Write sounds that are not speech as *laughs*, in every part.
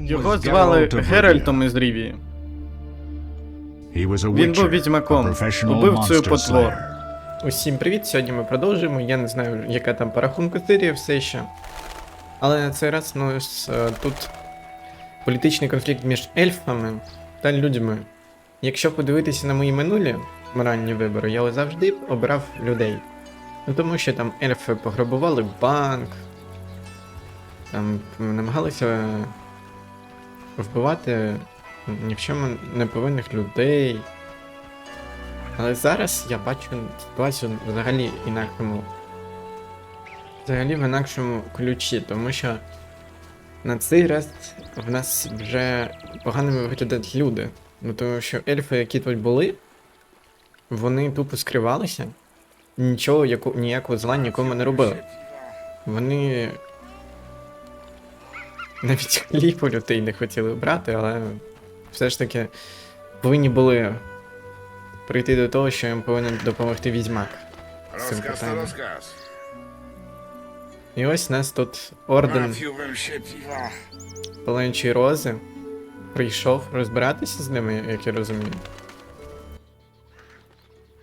Його звали Геральтом із Рівії. Він був відьмаком, убивцею потвор. Усім привіт! Сьогодні ми продовжуємо. Я не знаю, яка там по рахунку серія все ще. Але на цей раз ну, е, тут політичний конфлікт між ельфами та людьми. Якщо подивитися на мої минулі моральні вибори, я завжди обирав людей. Ну тому що там ельфи пограбували банк, там намагалися вбивати ні в чому не повинних людей. Але зараз я бачу ситуацію взагалі інакшому. Взагалі в інакшому ключі, тому що на цей раз в нас вже поганими виглядають люди. Ну тому що ельфи, які тут були, вони тупо скривалися, нічого яку, ніякого зла нікому не робили. Вони навіть хліб у людей не хотіли брати, але все ж таки повинні були прийти до того, що їм повинен допомогти відьмак. з цим Rozkaz to питанням. rozkaz. І ось нас тут орден piwa. Паленчої Рози прийшов розбиратися з ними, як я розумію.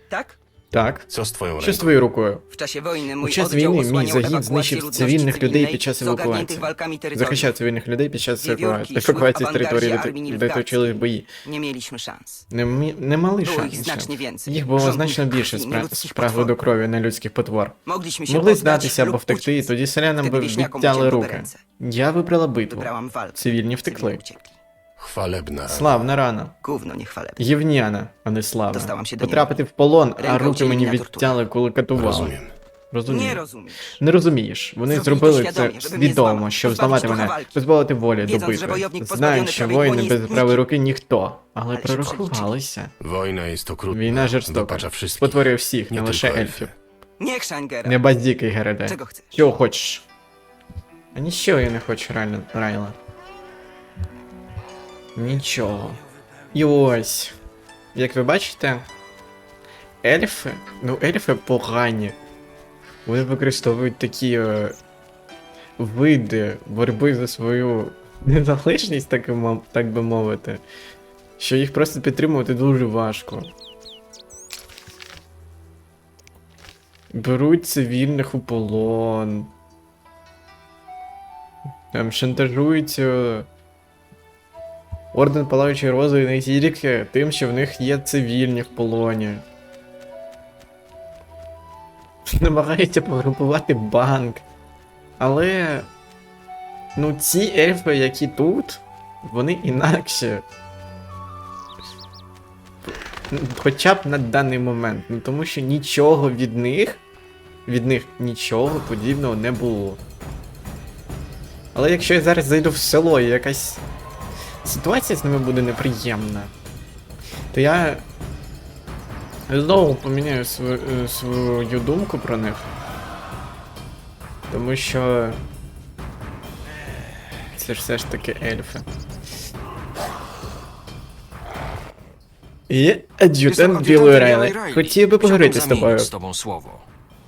Tak? Так. Co z twoją Що з ręką? твоєю рукою? W czasie wojny mój Під час oddział війни мій osłaniał загін ewakuację знищив ludności цивільних людей під час z ogarniętych евакуації. terytoriów. Захищав цивільних людей під час Вівюрки евакуації, евакуації з території, де, армії де точили бої. Nie mieliśmy szans. Не, мі- не мали Було їх шансів. więcej. Їх було значно більше krwi, спра... nieludzkich спрагли potworów. до крові нелюдських потвор. Mogliśmy się Могли poddać здатися або втекти, і uciec. тоді селянам би Wtedy відтяли ucięto руки. ręce. Я вибрала битву. Wybrałam walkę. Цивільні втекли. uciekli. Rana. Славна рана. Gówno niechwalebne. Євняна, а не слава. Досталам ще до Потрапити в полон, а Ренка руки мені відтяли, коли катували. Rozumiem. Розумію. Nie rozumiesz. Не розумієш. Вони Зробіть зробили це свідомі, щоб свідомо, зламати, щоб позбавити зламати мене, вальки. позбавити волі до Wiedząc, że битви. wojownik pozbawiony що prawej воїни dłoni без jest правої nikim. руки ніхто, але прорахувалися. Wojna jest okrutna. Війна жорстока. Wypacza wszystkich. Спотворює всіх, не Nie лише tylko ельфів. elfy. Nie chrzan, Не баздікай, Гереде. Чого хочеш? А нічого я не хочу, реально, Райла. Нічого. І ось. Як ви бачите, ельфи, ну ельфи погані. Вони використовують такі е, види боротьби за свою незалежність, так, так би мовити, що їх просто підтримувати дуже важко. Беруть цивільних у полон. Там шантажують Орден Палаючої Рози не тільки тим, що в них є цивільні в полоні. Намагаються пограбувати банк. Але. Ну, ці ельфи, які тут, вони інакше. Хоча б на даний момент. Ну тому що нічого від них. Від них нічого подібного не було. Але якщо я зараз зайду в село і якась ситуація з ними буде неприємна, то я знову поміняю свою, е, свою думку про них. Тому що. Це ж все ж таки ельфи. І ад'ютант Білої Райли. Хотів би поговорити з тобою.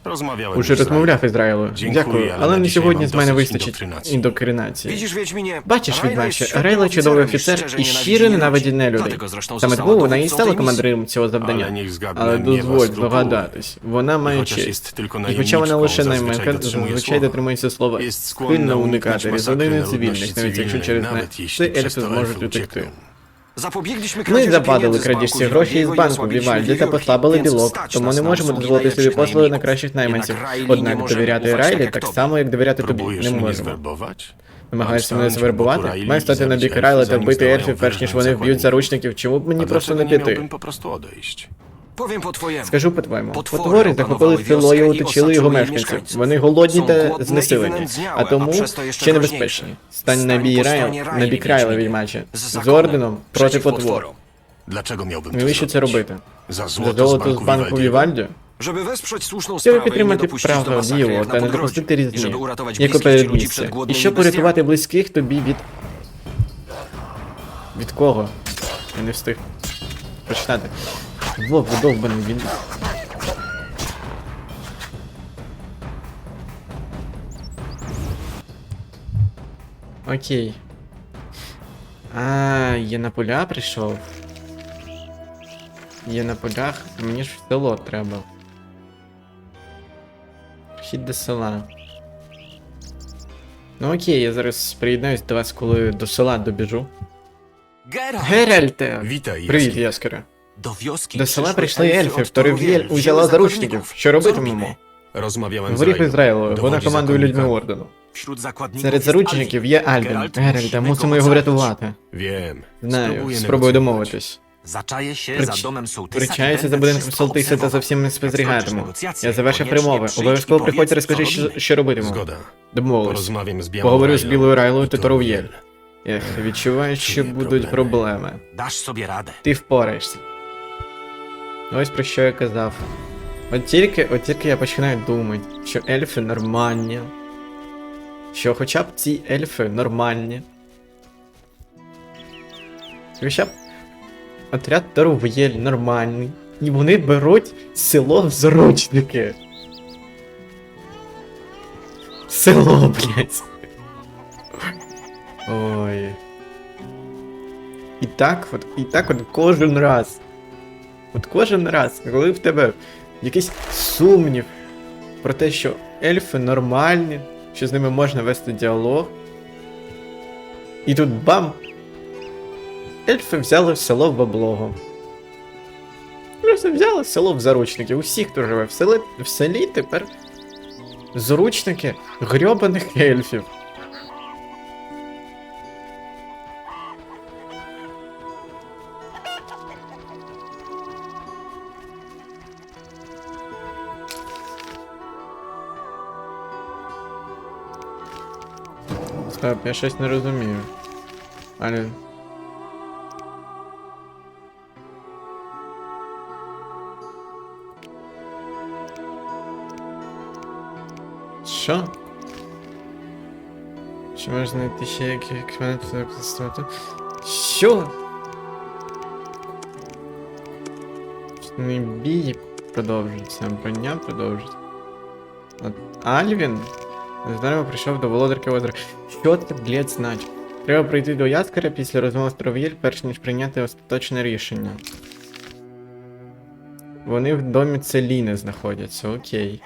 Rozmawiałem Уже розмовляв Raidą. із Дякую, але na на dzisiaj сьогодні mam з мене вистачить indoktrynacji. індокринації. Widzisz, Wiedźminie, Бачиш, jest Рейла чудовий офіцер і щиро ненавидить нелюдей. Саме тому вона і стала командиром цього завдання. Але miewa дозволь здогадатись, вона має честь. tylko І хоча вона лише найманка, dotrzymuje зазвичай дотримується слова. Схильна уникати uniknąć різанини цивільних, навіть якщо cywilnej, через не це ельфи зможуть утекти. Zapobiegliśmy Ми z крадіжці гроші із банку Вівальді та послабили білок, тому не можемо дозволити собі послуги на кращих найманців. Однак довіряти Райлі так само, як довіряти тобі. Не можемо. Намагаєшся мене Raili Маю стати на бік Райла та вбити ельфів, перш ніж вони вб'ють заручників. Чому б мені просто не піти? Powiem po twojemu. Скажу по-твоєму. Потвори Потвори захопили село і оточили його мешканців. Вони голодні та знесилені, а тому ще небезпечні. Стань на бій stronie на Раїлі, бік Райла Wiedźminie. З орденом проти przeciw потвор. potworom. Dlaczego miałbym Навіщо це робити? За золото з банку? Вівальді? Żeby wesprzeć słuszną Щоб sprawę i nie підтримати dopuścić do право masakry, діло jak na та не допустити I різні, żeby uratować як у bliskich ci ludzi передмістя. przed І głodnymi щоб bestiami. порятувати близьких тобі від. Від кого? Я не встиг. Прочитати. Вов, довбаний він. Окей. А, я на поля прийшов. Я на полях, мені ж в село треба. Хід до села. Ну окей, я зараз приєднаюсь до вас, коли до села добіжу. Геральте! Witaj, Привіт, Jaskier. Яскере. Do До села прийшли ельфи, Торев'єль узяла заручників. Що робитимемо? Говорив Railem. Ізраїлу, вона командує людьми ордену. Серед заручників є Альвін. Geralt, мусимо його врятувати. Знаю, спробую домовитись. Zaczaję się Прич- sołtysa i Причаюся będę за будинком Солтиса та за всім спостерігатиму. Я завершив примови. Обов'язково приходь, powiedz, розкажи, що, що робитимемо. Zgoda. Домовились. Поговорю з Білою Райлою та. Торув'єль. Ех, відчуваю, що будуть проблеми? Ти впораєшся. Ось про що я казав. От тільки, от тільки я починаю думати, що ельфи нормальні. Що хоча б ці ельфи нормальні. Хоча б отряд Торув'єль нормальний. І вони беруть село в заручники. Село, блядь. Ой. І так от, і так от кожен раз. От кожен раз, коли в тебе якийсь сумнів про те, що ельфи нормальні, що з ними можна вести діалог. І тут бам! Ельфи взяли село в облогу. Просто взяли село в заручники. Усі, хто живе в селі, в селі тепер заручники грьобаних ельфів. Стоп, я щось не розумію. Але. Що? Чи можна знайти ще який еквівалент протестувати? Що? Не бій продовжується, броня продовжується. От Альвін Здарма прийшов до володарки озера. Що це, блядь, значить? Треба прийти до Яскаря після розмови з Трав'єль, перш ніж прийняти остаточне рішення. Вони в домі Целіни знаходяться, окей.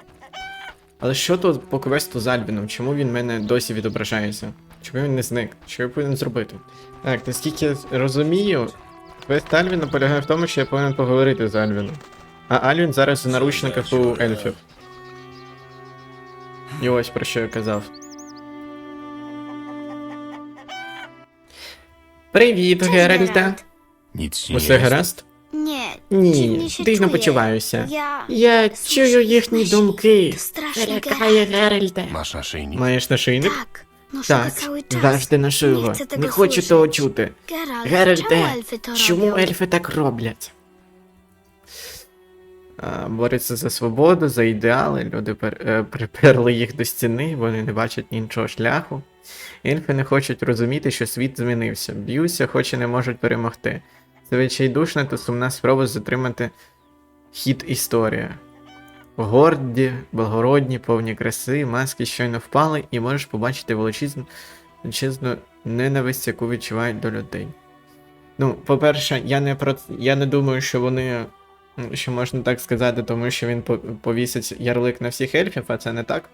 Але що тут по квесту з Альбіном? Чому він в мене досі відображається? Чому він не зник? Що я повинен зробити? Так, наскільки я розумію, квест Альвіна полягає в тому, що я повинен поговорити з Альвіном. А Альвін зараз у наручниках у ельфів. І ось про що я казав. Привіт, nie Усе гаразд? Ні, дивно почуваюся. Я чую їхні думки. Masz naszyjnik? Маєш нашийник? Так, czas. завжди ношу його. Не хочу того чути. Geralt, Геральте, чому ельфи так роблять? Борються за свободу, за ідеали. Люди е, приперли їх до стіни, вони не бачать іншого шляху. Ельфи не хочуть розуміти, що світ змінився. Б'ються, хоч і не можуть перемогти. Це відчайдушна та сумна спроба затримати хід історії. Горді, благородні, повні краси, маски щойно впали, і можеш побачити величезну, величезну ненависть, яку відчувають до людей. Ну, по-перше, я не про я не думаю, що вони. Що можна так сказати, тому що він повісить ярлик на всіх ельфів, а це не так.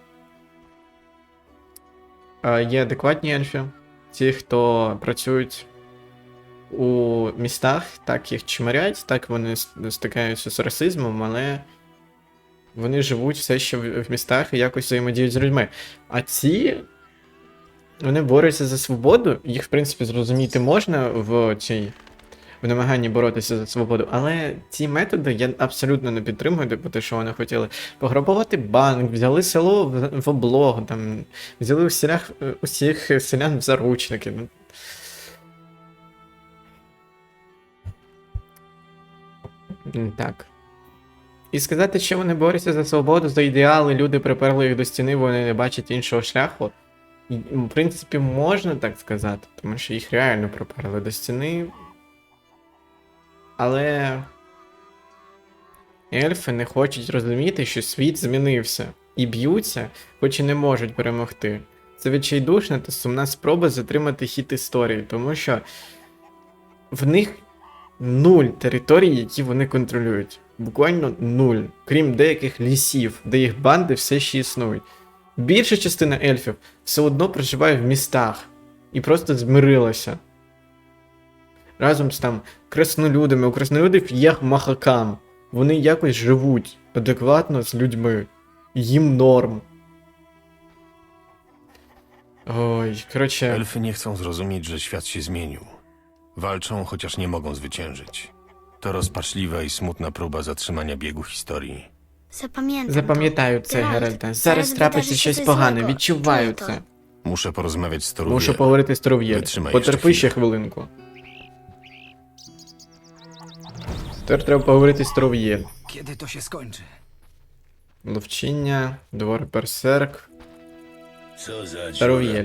А, є адекватні ельфи, ті, хто працюють у містах, так їх чмарять, так вони стикаються з расизмом, але вони живуть все ще в містах і якось взаємодіють з людьми. А ці. Вони борються за свободу, їх, в принципі, зрозуміти можна в цій. В намаганні боротися за свободу, але ці методи я абсолютно не підтримую, типу те, що вони хотіли пограбувати банк, взяли село в, облогу, там, взяли усілях, усіх селян в заручники. Ну, Так. І сказати, що вони борються за свободу, за ідеали, люди приперли їх до стіни, вони не бачать іншого шляху. В принципі, можна так сказати, тому що їх реально приперли до стіни. Але. Ельфи не хочуть розуміти, що світ змінився, і б'ються, хоч і не можуть перемогти. Це відчайдушна та сумна спроба затримати хід історії, тому що в них нуль територій, які вони контролюють. Буквально нуль. Крім деяких лісів, де їх банди все ще існують. Більша частина ельфів все одно проживає в містах і просто змирилася. Разом з там краснолюдами. У краснолюдів є махакам. Вони якось живуть адекватно з людьми. Їм норм. Oj, коротше. Elfy nie chcą zrozumieć, że świat się zmienił. Walczą, chociaż nie mogą zwyciężyć. To rozpaczliwa i smutna próba zatrzymania biegu historii. Запам'ятаю. Запам'ятаю це, Геральт, Геральте. зараз трапиться щось погане, відчуваю це. Muszę porozmawiać z Torubiem. Мушу поговорити з Тров'єль. Витримай Потерпи ще ще хвилинку. Тепер треба поговорити з Тров'єль. Kiedy to się skończy? Ловчіння, двор берсерк, Co za Тров'єль.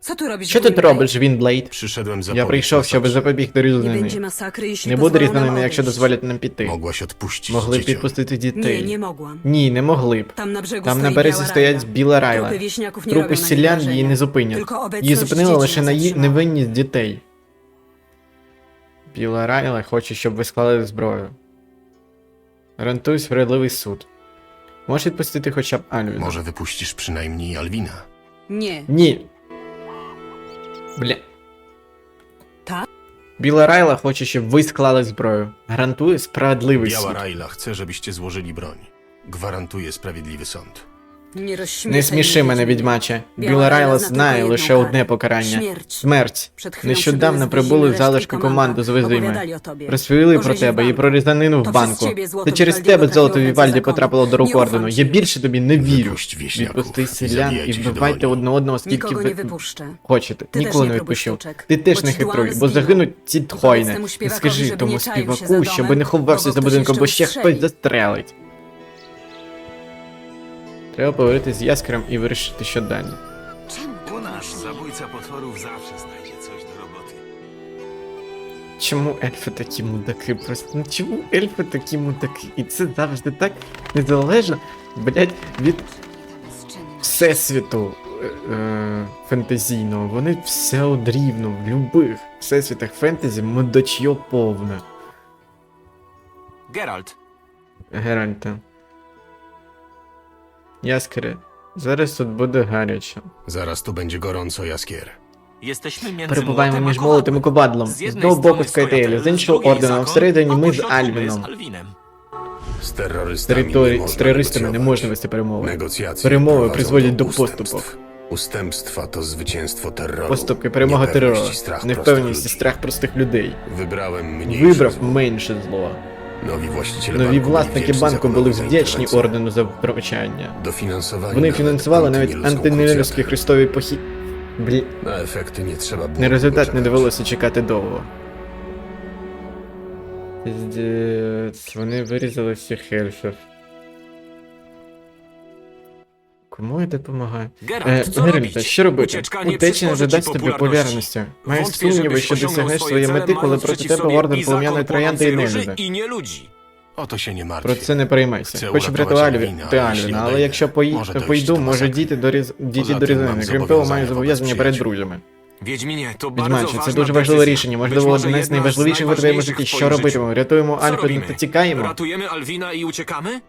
Co tu robisz? Що ти робиш, Вінблейд? Przyszedłem za Я прийшов, щоб запобігти Nie będzie різанини. masakry, jeśli Не буде pozwolą nam якщо odejść. дозволять нам піти. Mogłaś odpuścić Могли б dzieciom. підпустити Nie, дітей. nie mogłam. Ні, не могли б. Tam na brzegu Там на stoi березі biała стоять біла райла. Трупи na селян nich її не зупинять. Її зупинила dzieci лише на її zatrzymała. невинність дітей. Біла Райла хоче, щоб ви склали зброю. Гарантуй справедливий суд. Можеш відпустити хоча б Альвіна? Może wypuścisz przynajmniej Alwina. Nie. Ні. Бля. Та? Біла Райла хоче, щоб ви склали зброю. Гарантує справедливий Biała суд. Rajla chce, żebyście złożyli broń. Gwarantuję sprawiedliwy sąd. Не сміши мене, відьмаче. Біла Райла знає лише одне покарання. Смерть. Нещодавно прибули залишки resztki команди з. Визими. Розповіли про тебе і banku. про різанину в банку. Це через тебе золото Вівальді потрапило до рук ордену. Я більше тобі не вірю. Відпусти селян і вбивайте одне одного скільки ви хочете. Ніколи не не відпущу. Ти теж не хитруй, бо загинуть ці І śpiewakowi, скажи тому співаку, za щоб не ховався за будинком, бо ще хтось застрелить. Треба поговорити з яскером і вирішити, що далі. U nas zabójca potworów zawsze znajdzie coś do roboty. Чому ельфи такі мудаки? Просто ну чому ельфи такі мудаки? І це завжди так незалежно, блять, від всесвіту е- е- фентезійного. Вони все одрівно в любих всесвітах фентезі мудачьо повне. Geralt, Геральте. Яскере, зараз тут буде гаряче. Zaraz tu będzie gorąco, Jaskier. jesteśmy między Перебуваємо між молотим і kowadłem. З одного боку strony Скайтейлі, з іншого z орденом, всередині ми з Альвіном. z Alwinem. Terrorystami nie з терористами не можна вести перемови. Negocjacje Перемови prowadzą призводять do до поступок. ustępstw. Ustępstwa to zwycięstwo terroru. Поступки, перемога терору, niepewność i strach prostych невпевненість і ludzi. страх простих людей. Wybrałem mniejsze Вибрав менше зло. Nowi właściciele Нові власники банку були вдячні ордену за втручання. Вони фінансували навіть антинелівські хрестові похід. Блі, На ефекти не треба було. на результат не довелося чекати довго. Вони вирізали всіх ельфів. Кому я допомагаю? Е, що робити? Утечі не задасть тобі популярності. Маю сумніви, що досягнеш своєї мети, коли проти тебе орден і полум'яної троянди і нелюди. się nie martw. Про це не переймайся. Це Хочу врятувати Альвіна, ти Альвіна, але якщо пої... пойду, може дійти до різ... дійти до mam Крім того, маю зобов'язання перед друзями. To bardzo Відьмаче, це дуже decyzja. рішення, можливо, одне з найважливіших у твоєму житті. Що робитимемо? Рятуємо Альфа та тікаємо? Ratujemy Alwina i uciekamy?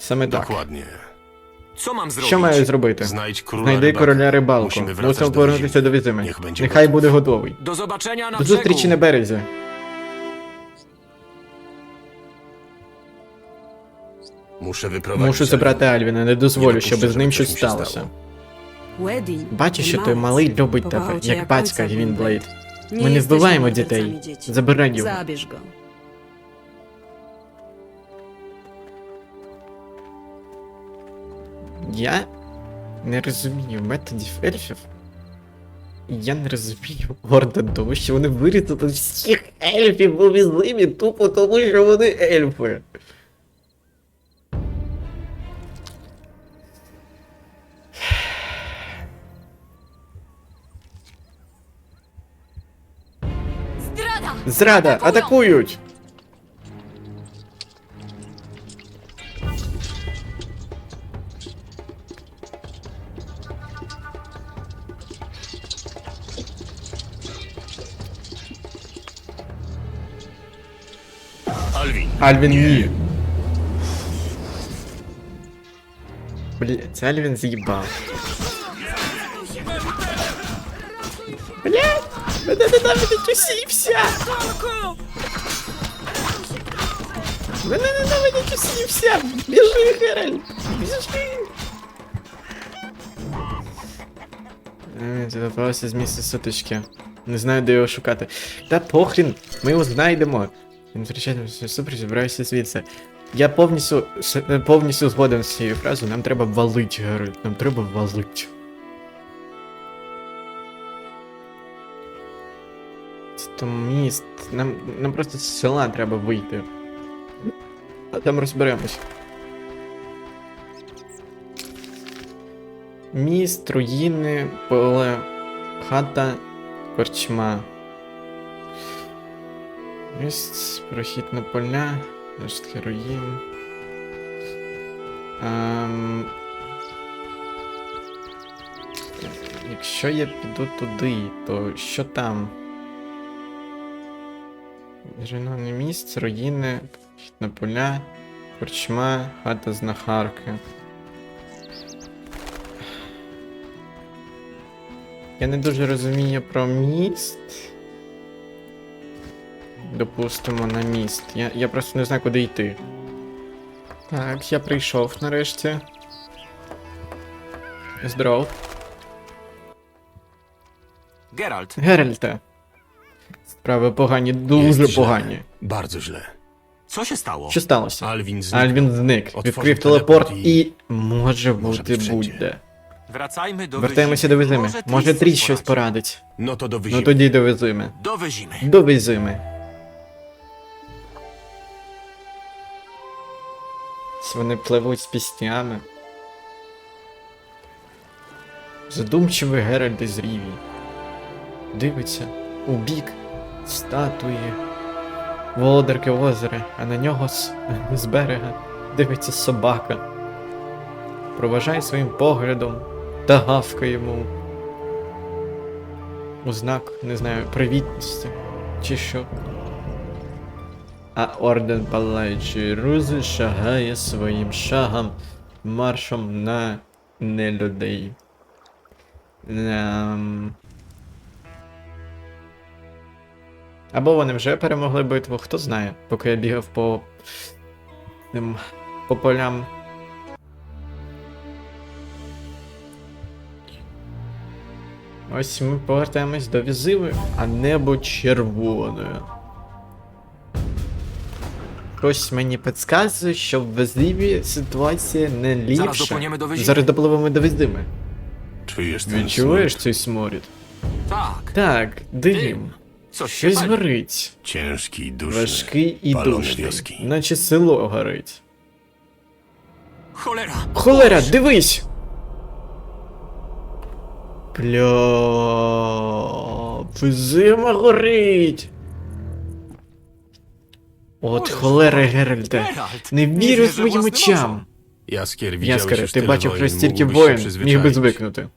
Саме так. Dokładnie. Co mam zrobić? Що маю зробити? Znajdź króla Знайди rybaka. короля рибалку. Musimy wracać Мусимо do повернутися до Візими. Niech będzie Нехай gotów. буде готовий. Do zobaczenia na До brzegu. зустрічі на березі. Muszę wyprowadzić Мушу забрати Альвіна, не дозволю, щоб з ним щось сталося. Бачиш, що той малий любить тебе, як батька Гвінблейд. Ми не вбиваємо дітей. Забирай його. Я не розумію методів ельфів. Я не розумію Орда того, що вони вирізали всіх ельфів у візимі тупо тому, що вони ельфи. Здрада! Зрада! Атакують! Alvin, Альвін ні. Блін, це Альвін з'їбав. Блядь, мене ненавидить усі і вся. Мене ненавидять усі і вся. Біжи, Геральт, біжи. Е, Це попалося з місця сутички. Не знаю, де його шукати. Та похрін, ми його знайдемо. Він зустрічається супер, збираюся звідси. Я повністю е, повністю згоден з цією фразою. Нам треба валить, Геральт. Нам треба валить. Це міст. Нам, нам просто з села треба вийти. А там розберемось. Міст, руїни, поле, хата, корчма. Ось прохід на поля, рештки руїн. Ем... Якщо я піду туди, то що там? Руйноване місце, руїни, прохід на поля, корчма, хата знахарки. Я не дуже розумію про міст. Допустимо на міст. Я, я просто не знаю, куди йти. Так, я прийшов нарешті. Здоров. Geralt, Геральте. Справи погані, Jest дуже źle. погані. Bardzo źle. co się stało? Що сталося? Alvin znikł. Альвін зник, відкрив телепорт телепорт і і- може бути бути будь-де. Wracajmy do Вертаємося до. Визими. Може Тріс щось порадить. No to do Ну wyzimy. тоді до Визими. Do Wyzimy. До Визими. Вони пливуть з піснями. Задумчивий Геральт із Ріві. Дивиться у бік статуї володарки озера, а на нього з, з берега дивиться собака. Проважає своїм поглядом та гавкає йому. У знак, не знаю, привітності чи що. А орден палаючої рузи шагає своїм шагом маршом на нелюдей. Ем... Або вони вже перемогли битву, хто знає, поки я бігав по. Тим, по полям. Ось ми повертаємось до візиви, а небо червоне. Хтось мені підказує, що в візиві ситуація не ліпша. Зараз допливемо до Визиви. Зараз допливемо до ten Відчуваєш цей сморід? Tak, Так, дим. Щось горить. Ciężki, duszny. Важкий і palone душний. Наче село горить. Cholera! Холера, дивись! Бля, визима горить. От холера, Геральте. Geralt! Не вірю своїм очам. Яскаре, ти бачив стільки mógłbyś się воїн, міг би звикнути.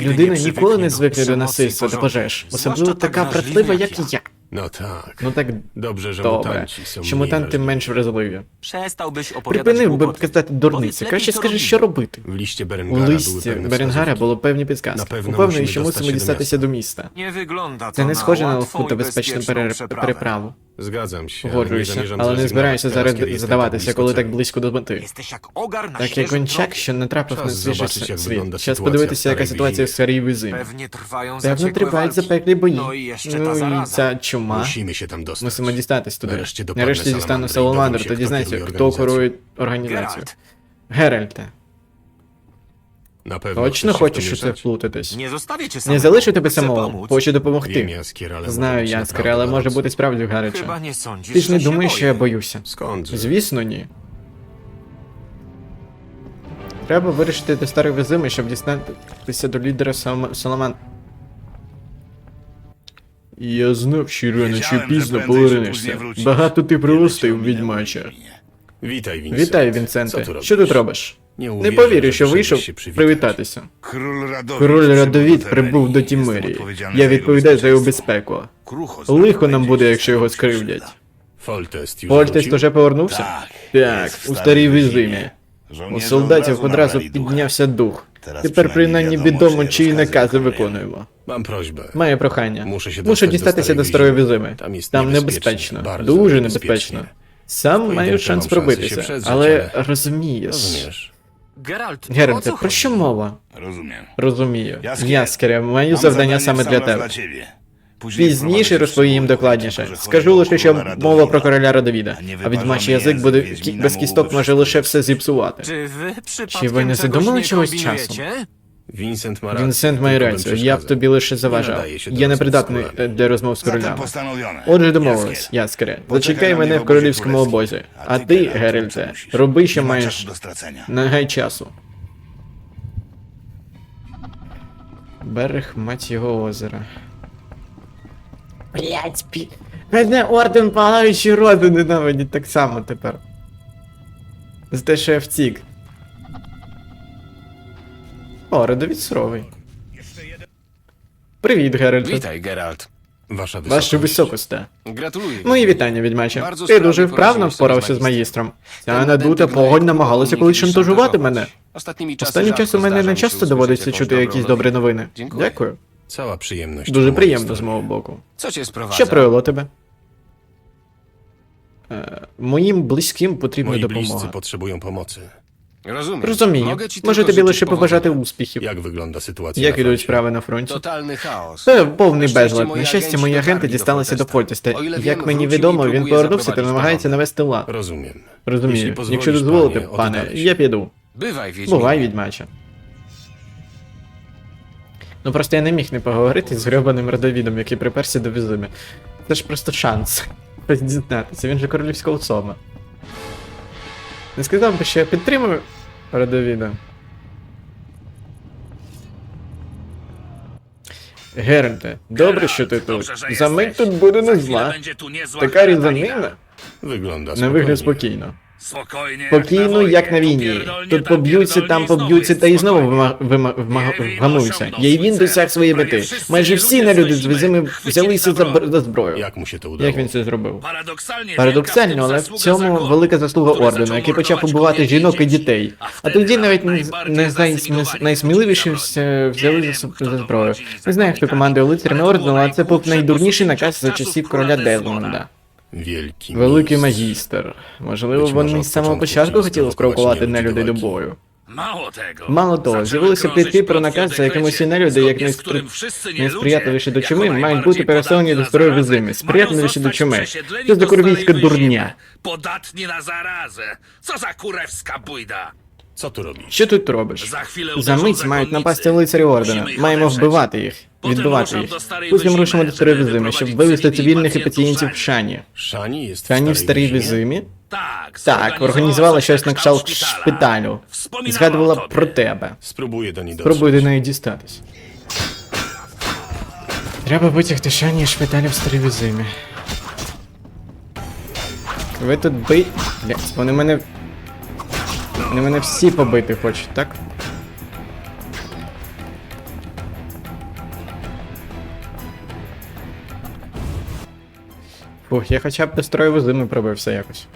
Людина ніколи не звикне до насильства та пожеж, особливо така jak як я. No tak. Ну так Dobrze, że добре, mutanci są що mniej мутанти wrażliwi. менш вразливі. Przestałbyś opowiadać Припинив би głupoty. казати дурниці, Powiedz lepiej, краще co скажи, robimy. що робити. W liście У Berengara były листі pewne Беренгара wskazówki. було певні підказки. Напевно, Упевнений, musimy що dostać мусимо się do дістатися до міста. Nie wygląda Це to не na схоже на łatwą легку та і безпечну bezpieczną пере- przeprawę. переправу. Zgadzam się, ale nie Погоджуюся, zamierzam але не zrezygnować збираюся teraz, зараз kiedy jestem tak здаватися, blisko коли так celu. близько до мети. Jesteś jak ogar na Так як świeżym гончак, tropie. що не трапив Час свіжий побачити, як світ. Час ситуація подивитися, в яка старій ситуація в старій. Pewnie trwają Певно, zaciekłe тривають walki. запеклі бої. No i jeszcze ta Ну і zaraza. ця чума. Musimy się tam dostać. Мусимо дістатись туди. Нарешті Нарешті дістану Саламандра і Саламандр, доведемо, тоді хто керує хто керує організацією. організацією. Геральте, pewno точно chcesz się хочеш у це mieszać? вплутатись? nie zostawię cię Не залишу тебе Chcę самого, pomóc. хочу Wiem, допомогти. Jaskier, ale Знаю, Яскаре, naprawdę але може бути справді Chyba гаряче. nie sądzisz, Ти ж не że się думаєш, що я boję. боюся? Skąd? Звісно, ні. Треба вирішити до старої визими, щоб дістатися до лідера Салам... Саламан. Я знав, що рано чи пізно повернешся. Багато ти прилустив, ominęło Witaj, Vincent. Вітаю, Вінсенте. robisz? Що тут робиш? Не повірю, що вийшов привітатися. Король Радовід прибув до Тімерії. Я відповідаю за його безпеку. Лихо нам буде, якщо його скривдять. Фольтест уже повернувся? Так. У старій визимі. У солдатів одразу піднявся дух. Teraz Тепер принаймні відомо, чиї накази виконуємо. Mam prośbę. Має прохання. Muszę się Мушу dostać дістатися до Старої старої Візими. Там є Там небезпечно, небезпечно. bardzo Дуже небезпечно. небезпечно. Сам маю шанс пробитися, але ale- розумієш. Rozumiesz? Geralt, o Геральте, co про chodzi? що мова? Rozumiem. Розумію. Jaskier, Яскере, маю Mam завдання саме для raz тебе. ciebie. Пізніше розповім докладніше. Скажу лише, що мова про короля Радовіда, А не відьмачий язик буде без кісток може лише все зіпсувати. Чи ви не задумали чогось ma. Вінсент має рацію, я б тобі лише заважав. Я rozmów z непридатний е, для розмов з королями. Отже, домовились, Яскере. Зачекай мене в королівському обозі. А ти, Геральте, роби, що маєш czasu do stracenia. на гай часу. Берег, мать його озера. Блять, пі... Мене орден палаючі роди ненавидять так само тепер. За те, що я втік. О, родовід суровий. Привіт, Геральте. Witaj, Geralt. Wasza Ваша wysokość. високосте. Gratuluję. Мої вітання, відьмаче. Bardzo Ти дуже вправно впорався з магістром. Ця надута погонь намагалася колись шантажувати мене. Czasy Останнім часом мене не часто доводиться чути якісь добрі новини. Дякую. Cała przyjemność. Дуже приємно з мого боку. Co cię sprowadza? Що привело тебе? Е, Моїм близьким потрібна Moi bliscy допомога. potrzebują pomocy. Rozumiem. Розумію. Mogę ci Можу tylko тобі życzyć лише побажати успіхів. Jak wygląda sytuacja Як na ідуть froncie? справи на фронті? Totalny chaos. Це повний Na безлад. moi На щастя, мої агенти dotarli do дісталися до ile Як мені відомо, він próbuje повернувся та zaprowadzić намагається porządek. навести лад. Rozumiem. Розумію. Jeśli Якщо pozwolisz, дозволите, panie, пане, я піду. Bywaj, Wiedźminie. Бувай, відьмаче. Ну просто я не міг не поговорити з гребаним родовідом, який приперся до візуми. Це ж просто шанс. *laughs* Дізнатися, він же королівська особа. Не сказав би, що я підтримую родовіда. Геральте, добре, що ти тут. За мить тут буде не зла. Така різанина на вигляд спокійно. Спокійно, як на війні. Тут поб'ються, там поб'ються, та й знову вгамуються. І він досяг своєї мети. Майже всі нелюди з візими взялися за, бр- за зброю. Як він це зробив? Парадоксально, але в цьому велика заслуга ордену, який почав убивати жінок і дітей. А тоді навіть не, не най, найсміливіші взяли за, за зброю. Не знаю, хто командує лицарями ордену, але це був найдурніший наказ за часів короля Дезмонда. Великий магістр. Можливо, вони з самого початку хотіли спровокувати нелюдей до бою. Мало того, з'явилися плітки про наказ, за якими всі нелюди, як найспри... найсприятливіші до чуми, мають бути переселені до старої визими, сприятливіші до чуми. Що за дурня? Co za kurewska bójda. Co tu robisz? Що тут робиш? За За мить мають напасти лицарі ордена. Маємо вбивати їх, відбивати їх. Потім рушимо до старої żeby визими, щоб вивезти цивільних і пацієнтів в. Шані. Jest w Шані в старій визимі? Tak, Так, організувала щось на кшталт шпиталю. Згадувала про тебе. Niej dotrzeć. Спробуй до неї дістатись. Треба витягти Шані і шпиталю в старій візимі. Ви тут бий. Блять, вони мене. Вони мене всі побити хочуть, так? Фух, я хоча б до строю візими пробився якось.